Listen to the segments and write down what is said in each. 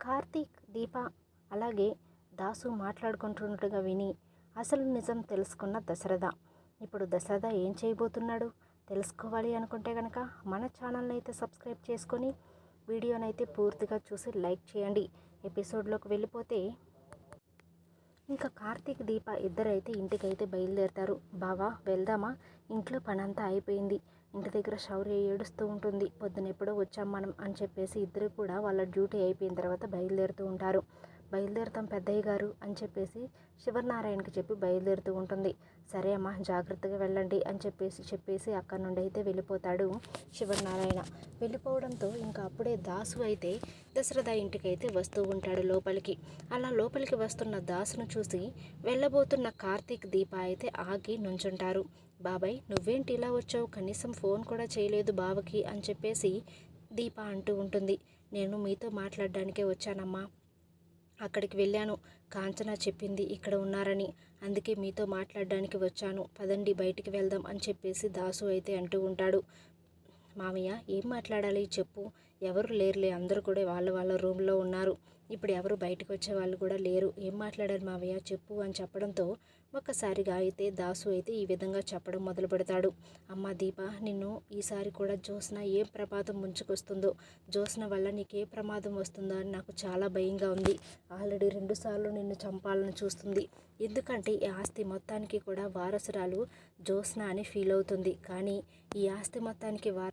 కార్తీక్ దీప అలాగే దాసు మాట్లాడుకుంటున్నట్టుగా విని అసలు నిజం తెలుసుకున్న దశరథ. ఇప్పుడు దశరథ ఏం చేయబోతున్నాడు? తెలుసుకోవాలి అనుకుంటే కనుక మన ఛానల్ని అయితే సబ్స్క్రైబ్ చేసుకొని వీడియోనైతే పూర్తిగా చూసి లైక్ చేయండి. ఎపిసోడ్లోకి వెళ్ళిపోతే ఇంకా కార్తీక్ దీప ఇద్దరైతే ఇంటికైతే బయలుదేరుతారు. బావా వెళ్దామా? ఇంట్లో పనంతా అయిపోయింది. ఇంటి దగ్గర శౌర్య ఏడుస్తూ ఉంటుంది. పొద్దున ఎప్పుడో వచ్చాం మనం అని చెప్పేసి ఇద్దరు కూడా వాళ్ళ డ్యూటీ అయిపోయిన తర్వాత బయలుదేరుతూ ఉంటారు. బయలుదేరుతాం పెద్దయ్య గారు అని చెప్పేసి శివనారాయణకి చెప్పి బయలుదేరుతూ ఉంటుంది. సరే అమ్మా జాగ్రత్తగా వెళ్ళండి అని చెప్పేసి చెప్పేసి అక్కడి నుండి అయితే వెళ్ళిపోతాడు శివనారాయణ. వెళ్ళిపోవడంతో ఇంకా అప్పుడే దాసు అయితే దశరథ ఇంటికి అయితే వస్తూ ఉంటాడు లోపలికి. అలా లోపలికి వస్తున్న దాసును చూసి వెళ్ళబోతున్న కార్తీక్ దీప అయితే ఆగి నుంచుంటారు. బాబాయ్ నువ్వేంటి ఇలా వచ్చావు? కనీసం ఫోన్ కూడా చేయలేదు బావకి అని చెప్పేసి దీప అంటూ ఉంటుంది. నేను మీతో మాట్లాడడానికే వచ్చానమ్మా. అక్కడికి వెళ్ళాను. కాంచన చెప్పింది ఇక్కడ ఉన్నారని. అందుకే మీతో మాట్లాడడానికి వచ్చాను. పదండి బయటికి వెళ్దాం అని చెప్పేసి దాసు అయితే అంటూ ఉంటాడు. మామయ్య ఏం మాట్లాడాలి? చెప్పు. ఎవరు లేరులే అందరూ కూడా వాళ్ళ వాళ్ళ రూమ్లో ఉన్నారు. ఇప్పుడు ఎవరు బయటకు వచ్చే వాళ్ళు కూడా లేరు. ఏం మాట్లాడారు మావయ్య? చెప్పు అని చెప్పడంతో ఒక్కసారిగా అయితే దాసు అయితే ఈ విధంగా చెప్పడం మొదలు పెడతాడు. అమ్మ దీప నిన్ను ఈసారి కూడా జ్యోత్స్న ఏ ప్రమాదం ముంచుకొస్తుందో? జ్యోత్స్న వల్ల నీకే ప్రమాదం వస్తుందో అని నాకు చాలా భయంగా ఉంది. ఆల్రెడీ రెండుసార్లు నిన్ను చంపాలని చూస్తుంది. ఎందుకంటే ఈ ఆస్తి మొత్తానికి కూడా వారసురాలు జ్యోత్స్న అని ఫీల్ అవుతుంది. కానీ ఈ ఆస్తి మొత్తానికి వార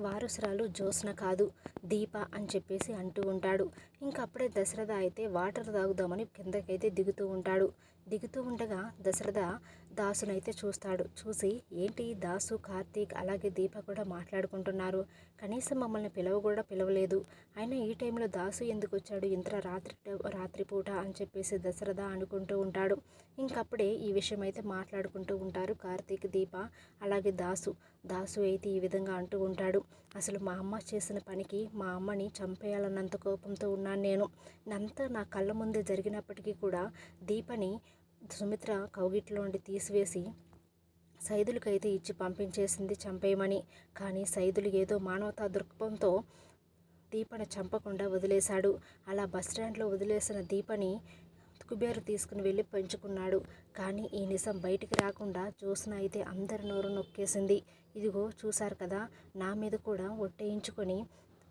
వారసురాలు జ్యోత్స్న కాదు దీప అని చెప్పేసి అంటూ ఉంటాడు. ఇంకప్పుడే దశరథ అయితే వాటర్ తాగుదామని కిందకైతే దిగుతూ ఉంటాడు. దిగుతూ ఉండగా దశరథ దాసునైతే చూస్తాడు. చూసి ఏంటి దాసు కార్తీక్ అలాగే దీప కూడా మాట్లాడుకుంటున్నారు. కనీసం మమ్మల్ని పిలవ కూడా పిలవలేదు. అయినా ఈ టైంలో దాసు ఎందుకు వచ్చాడు ఇంత రాత్రి రాత్రిపూట అని చెప్పేసి దశరథ అనుకుంటూ ఉంటాడు. ఇంకప్పుడే ఈ విషయం అయితే మాట్లాడుకుంటూ ఉంటారు కార్తీక్ దీప అలాగే దాసు. దాసు అయితే ఈ విధంగా అంటూ ఉంటాడు. అసలు మా అమ్మ చేసిన పనికి మా అమ్మని చంపేయాలన్నంత కోపంతో ఉన్నాడు. నేను అంతా నా కళ్ళ ముందే జరిగినప్పటికీ కూడా దీపని సుమిత్ర కౌగిట్లో నుండి తీసివేసి సైదులకైతే ఇచ్చి పంపించేసింది చంపేయమని. కానీ సైదులు ఏదో మానవతా దృక్పంతో దీపని చంపకుండా వదిలేశాడు. అలా బస్ స్టాండ్లో వదిలేసిన దీపని కుబేరు తీసుకుని వెళ్ళి పెంచుకున్నాడు. కానీ ఈ నిజం బయటికి రాకుండా జ్యోత్స్న అయితే అందరి నోరు నొక్కేసింది. ఇదిగో చూశారు కదా నా మీద కూడా ఒట్టేయించుకొని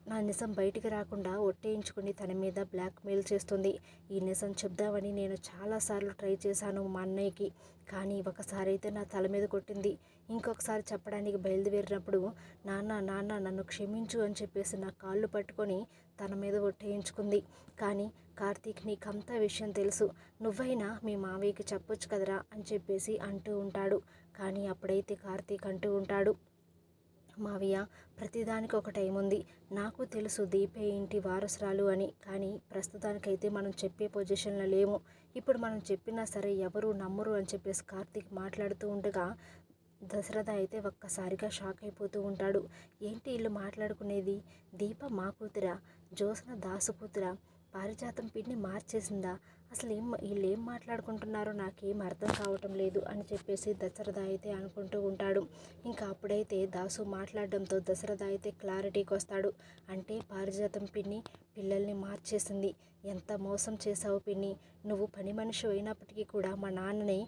నా నిజం బయటికి రాకుండా ఒట్టేయించుకుని తన మీద బ్లాక్మెయిల్ చేస్తుంది. ఈ నిజం చెప్దామని నేను చాలాసార్లు ట్రై చేశాను మా అన్నయ్యకి కానీ ఒకసారి అయితే నా తల మీద కొట్టింది. ఇంకొకసారి చెప్పడానికి బయలుదేరినప్పుడు నాన్న నాన్న నన్ను క్షమించు అని చెప్పేసి నా కాళ్ళు పట్టుకొని తన మీద ఒట్టేయించుకుంది. కానీ కార్తీక్ నీకంతా విషయం తెలుసు. నువ్వైనా మీ మావయ్యకి చెప్పొచ్చు కదరా అని చెప్పేసి అంటూ ఉంటాడు. కానీ అప్పుడైతే కార్తీక్ అంటూ ఉంటాడు. మావయ్య ప్రతిదానికి ఒక టైం ఉంది. నాకు తెలుసు దీపే ఇంటి వారసురాలు అని. కానీ ప్రస్తుతానికైతే మనం చెప్పే పొజిషన్లో లేము. ఇప్పుడు మనం చెప్పినా సరే ఎవరు నమ్మరు అని చెప్పేసి కార్తీక్ మాట్లాడుతూ ఉండగా దశరథ అయితే ఒక్కసారిగా షాక్ అయిపోతూ ఉంటాడు. ఏంటి ఇల్లు మాట్లాడుకునేది? దీప మా కూతురా? జ్యోత్స్న దాసు కూతురా? పారిజాతం పిండి మార్చేసిందా? అసలు ఏం వీళ్ళు ఏం మాట్లాడుకుంటున్నారో నాకేం అర్థం కావటం లేదు అని చెప్పేసి దశరథ అయితే అనుకుంటూ ఉంటాడు. ఇంకా అప్పుడైతే దాసు మాట్లాడడంతో దశరథ అయితే క్లారిటీకి వస్తాడు. అంటే పారిజాతం పిన్ని పిల్లల్ని మార్చేసింది. ఎంత మోసం చేశావు పిన్ని? నువ్వు పని మనిషి అయినప్పటికీ కూడా మా నాన్నని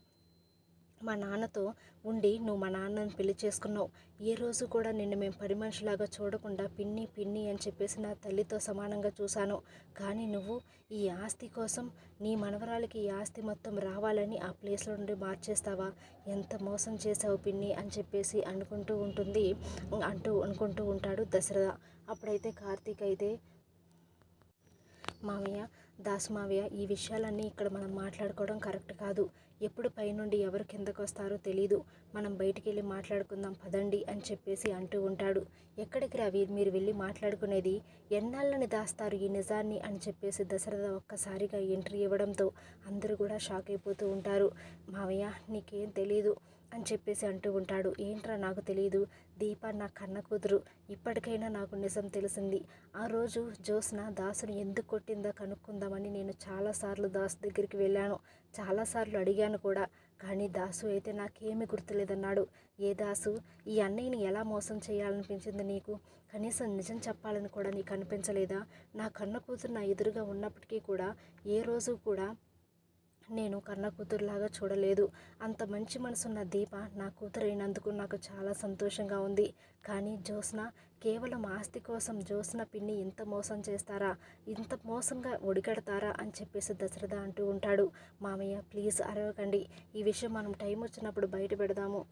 మా నాన్నతో ఉండి నువ్వు మా నాన్నని పెళ్ళి చేసుకున్నావు. ఏ రోజు కూడా నిన్ను మేము పని మనిషిలాగా చూడకుండా పిన్ని పిన్ని అని చెప్పేసి నా తల్లితో సమానంగా చూశాను. కానీ నువ్వు ఈ ఆస్తి కోసం నీ మనవరాలకి ఈ ఆస్తి మొత్తం రావాలని ఆ ప్లేస్లో నుండి మార్చేస్తావా? ఎంత మోసం చేసావు పిన్ని? అని చెప్పేసి అనుకుంటూ ఉంటుంది అంటూ అనుకుంటూ ఉంటాడు దశరథ. అప్పుడైతే కార్తీక్ అయితే మామయ్య దాసు మావయ్య ఈ విషయాలన్నీ ఇక్కడ మనం మాట్లాడుకోవడం కరెక్ట్ కాదు. ఎప్పుడు పైనుండి ఎవరు కిందకు వస్తారో తెలీదు. మనం బయటికి వెళ్ళి మాట్లాడుకుందాం పదండి అని చెప్పేసి అంటూ ఉంటాడు. ఎక్కడికి రవి? మీరు వెళ్ళి మాట్లాడుకునేది ఎన్నాళ్ళని దాస్తారు ఈ నిజాన్ని అని చెప్పేసి దశరథ ఒక్కసారిగా ఎంట్రీ ఇవ్వడంతో అందరూ కూడా షాక్ అయిపోతూ ఉంటారు. మావయ్య నీకేం తెలీదు. అని చెప్పేసి అంటూ ఉంటాడు. ఏంట్రా నాకు తెలియదు దీప నా కన్న కూతురు. ఇప్పటికైనా నాకు నిజం తెలిసింది. ఆ రోజు జోస్న దాసుని ఎందుకు కొట్టిందో కనుక్కుందామని నేను చాలాసార్లు దాస్ దగ్గరికి వెళ్ళాను. చాలాసార్లు అడిగాను కూడా. కానీ దాసు అయితే నాకేమీ గుర్తులేదన్నాడు. ఏ దాసు? ఈ అన్నయ్యని ఎలా మోసం చేయాలనిపించింది నీకు? కనీసం నిజం చెప్పాలని కూడా నీకు అనిపించలేదా? నా కన్న కూతురు నా ఎదురుగా ఉన్నప్పటికీ కూడా ఏ రోజు కూడా నేను కన్న కూతురులాగా చూడలేదు. అంత మంచి మనసున్న దీప నా కూతురైనందుకు నాకు చాలా సంతోషంగా ఉంది. కానీ జ్యోత్స్న కేవలం ఆస్తి కోసం జ్యోత్స్న పిన్ని ఇంత మోసం చేస్తారా? ఇంత మోసంగా ఒడిగడతారా? అని చెప్పేసి దశరథ అంటూ ఉంటాడు. మామయ్య ప్లీజ్ అరవకండి. ఈ విషయం మనం టైం వచ్చినప్పుడు బయట పెడదాము.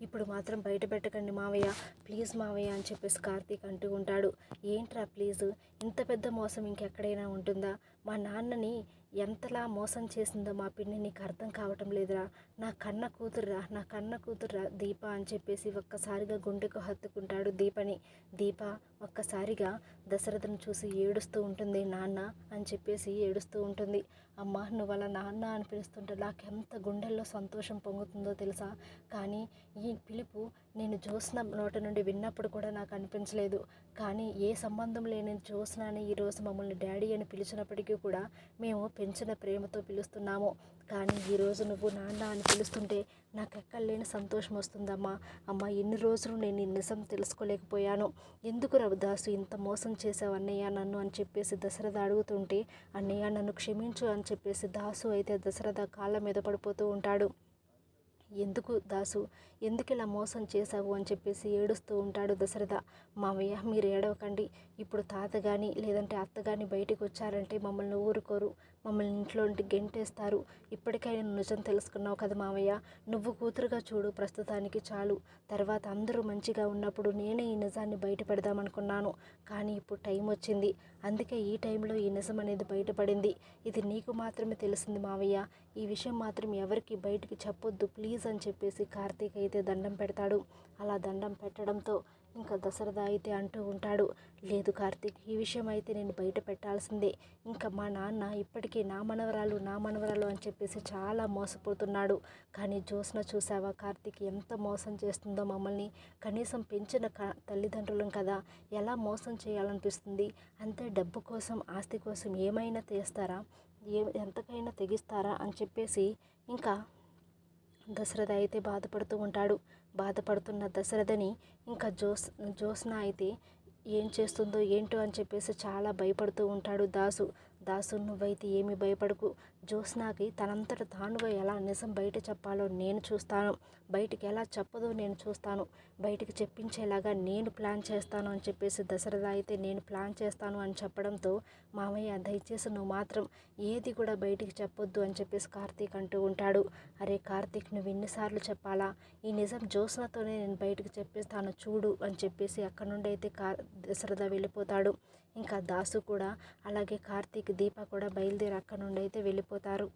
ఇప్పుడు మాత్రం బయట పెట్టకండి మావయ్య ప్లీజ్ మావయ్య అని చెప్పేసి కార్తీక్ అంటూ ఉంటాడు. ఏంట్రా ప్లీజ్? ఇంత పెద్ద మోసం ఇంకెక్కడైనా ఉంటుందా? మా నాన్నని ఎంతలా మోసం చేసిందో మా పిన్ని నీకు అర్థం కావటం లేదురా. నా కన్న కూతుర్రా నా కన్న కూతుర్రా దీప అని చెప్పేసి ఒక్కసారిగా గుండెకు హత్తుకుంటాడు దీపని. దీప ఒక్కసారిగా దశరథను చూసి ఏడుస్తూ ఉంటుంది నాన్న అని చెప్పేసి ఏడుస్తూ ఉంటుంది. అమ్మ నువ్వు అలా నాన్న అని పిలుస్తుంటే నాకు ఎంత గుండెల్లో సంతోషం పొంగుతుందో తెలుసా? కానీ ఈ పిలుపు నేను జ్యోత్స్న నోట నుండి విన్నప్పుడు కూడా నాకు అనిపించలేదు. కానీ ఏ సంబంధం లేని జ్యోత్స్న అని ఈరోజు మమ్మల్ని డాడీ అని పిలిచినప్పటికీ కూడా మేము పెంచిన ప్రేమతో పిలుస్తున్నాము. కానీ ఈరోజు నువ్వు నాన్న అని పిలుస్తుంటే నాకు ఎక్కడ లేని సంతోషం వస్తుందమ్మా. అమ్మ ఎన్ని రోజులు నేను నిజం తెలుసుకోలేకపోయాను. ఎందుకు రవిదాసు ఇంత మోసం చేసావు అన్నయ్య నన్ను అని చెప్పేసి దశరథ అడుగుతుంటే అన్నయ్య నన్ను క్షమించు అని చెప్పేసి దాసు అయితే దశరథ కాళ్ళ మీద పడిపోతూ ఉంటాడు. ఎందుకు దాసు? ఎందుకు ఇలా మోసం చేశావు అని చెప్పేసి ఏడుస్తూ ఉంటాడు దశరథ. మామయ్య మీరు ఏడవకండి. ఇప్పుడు తాత కానీ లేదంటే అత్త కానీ బయటికి వచ్చారంటే మమ్మల్ని ఊరుకోరు. మమ్మల్ని ఇంట్లో నుండి గెంటేస్తారు. ఇప్పటికైనా నిజం తెలుసుకున్నావు కదా మామయ్య నువ్వు కూతురుగా చూడు ప్రస్తుతానికి చాలు. తర్వాత అందరూ మంచిగా ఉన్నప్పుడు నేనే ఈ నిజాన్ని బయట పెడదామనుకున్నాను కానీ ఇప్పుడు టైం వచ్చింది. అందుకే ఈ టైంలో ఈ నిజం అనేది బయటపడింది. ఇది నీకు మాత్రమే తెలిసింది మావయ్య. ఈ విషయం మాత్రం ఎవరికి బయటికి చెప్పొద్దు. ప్లీజ్ అని చెప్పేసి కార్తీక్ అయితే దండం పెడతాడు. అలా దండం పెట్టడంతో ఇంకా దశరథ అయితే అంటూ ఉంటాడు. లేదు కార్తీక్ ఈ విషయం అయితే నేను బయట పెట్టాల్సిందే. ఇంకా మా నాన్న ఇప్పటికీ నా మనవరాలు నా మనవరాలు అని చెప్పేసి చాలా మోసపోతున్నాడు. కానీ జ్యోత్స్న చూసావా కార్తీక్ ఎంత మోసం చేస్తుందో మమ్మల్ని. కనీసం పెంచిన క తల్లిదండ్రులం కదా. ఎలా మోసం చేయాలనిపిస్తుంది? అంతే డబ్బు కోసం ఆస్తి కోసం ఏమైనా చేస్తారా ఏ ఎంతకైనా తెగిస్తారా? అని చెప్పేసి ఇంకా దశరథ అయితే బాధపడుతూ ఉంటాడు. బాధపడుతున్న దశరథని ఇంకా జోస్ జ్యోత్స్న అయితే ఏం చేస్తుందో ఏంటో అని చెప్పేసి చాలా భయపడుతూ ఉంటాడు దాసు. దాసు నువ్వైతే ఏమి భయపడకు. జ్యోత్స్నాకి తనంతట తానుగా ఎలా నిజం బయట చెప్పాలో నేను చూస్తాను. బయటికి ఎలా చెప్పదో నేను చూస్తాను. బయటికి చెప్పించేలాగా నేను ప్లాన్ చేస్తాను అని చెప్పేసి దశరథ అయితే నేను ప్లాన్ చేస్తాను అని చెప్పడంతో మామయ్య దయచేసి నువ్వు మాత్రం ఏది కూడా బయటికి చెప్పొద్దు అని చెప్పేసి కార్తీక్ అంటూ ఉంటాడు. అరే కార్తీక్ నువ్వు ఎన్నిసార్లు చెప్పాలా? ఈ నిజం జ్యోత్స్నతోనే నేను బయటికి చెప్పేస్తాను చూడు అని చెప్పేసి అక్కడ నుండి అయితే కార్ దశరథ వెళ్ళిపోతాడు. ఇంకా దాసు కూడా అలాగే కార్తీక్ దీప కూడా బయలుదేరి అక్కడ నుండి అయితే వెళ్ళిపోతారు.